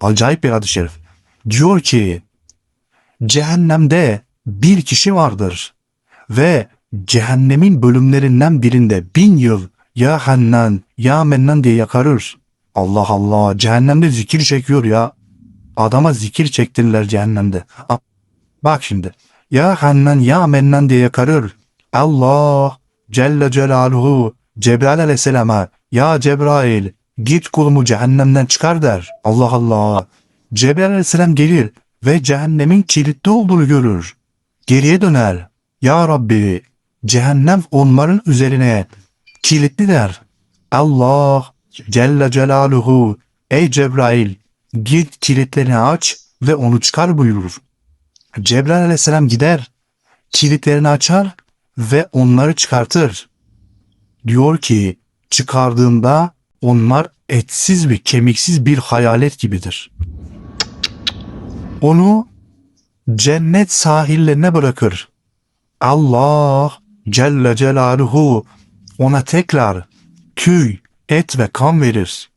Acayip bir hadis-i şerif. Diyor ki cehennemde bir kişi vardır ve cehennemin bölümlerinden birinde bin yıl ya Hannan ya Mennan diye yakarır. Allah Allah cehennemde zikir çekiyor ya. Adama zikir çektirirler cehennemde. Bak şimdi. Ya Hannan ya Mennan diye yakarır. Allah Celle Celaluhu Cebrail aleyhisselama ya Cebrail git kulumu cehennemden çıkar der. Allah Allah. Cebrail aleyhisselam gelir ve cehennemin kilitli olduğunu görür. Geriye döner. Ya Rabbi cehennem onların üzerine kilitli der. Allah Celle Celaluhu ey Cebrail git kilitlerini aç ve onu çıkar buyurur. Cebrail aleyhisselam gider kilitlerini açar ve onları çıkartır. Diyor ki çıkardığında onlar etsiz ve kemiksiz bir hayalet gibidir. Onu cennet sahillerine bırakır. Allah Celle Celaluhu ona tekrar tüy, et ve kan verir.